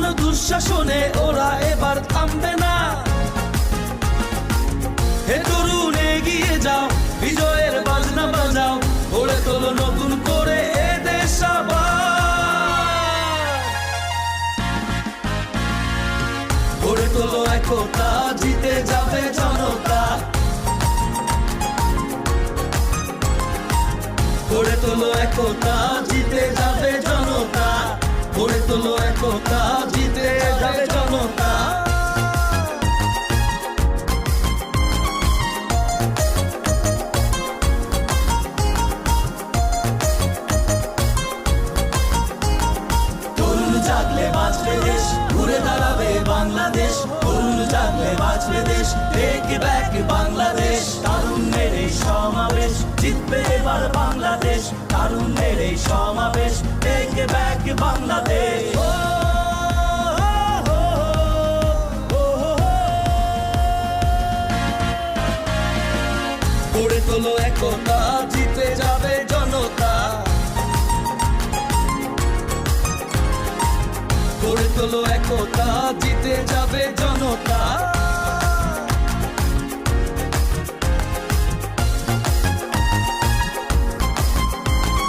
কোন দুঃশাসনে ওরা এবার থামবে না। হে তরুণ, এগিয়ে যাও, বিজয়ের বাজনা বাজাও, গড়ে তোলো নতুন করে এ দেশ। গড়ে তোলো একতা, জিতে যাবে জনতা। গড়ে তোলো একতা, জিতে যাবে জনতা। গড়ে তোলো একতা জাগলে বাঁচবে দেশ ঘুরে দাঁড়াবে বাংলাদেশ তরুণ জাগলে বাঁচবে দেশ টেক ব্যাক বাংলাদেশ তারুণ্যের এই সমাবেশ জিতবে এবার বাংলাদেশ তারুণ্যের এই সমাবেশ টেক ব্যাক বাংলাদেশ গড়ে তোলো একতা তোলো একতা জিতে যাবে জনতা।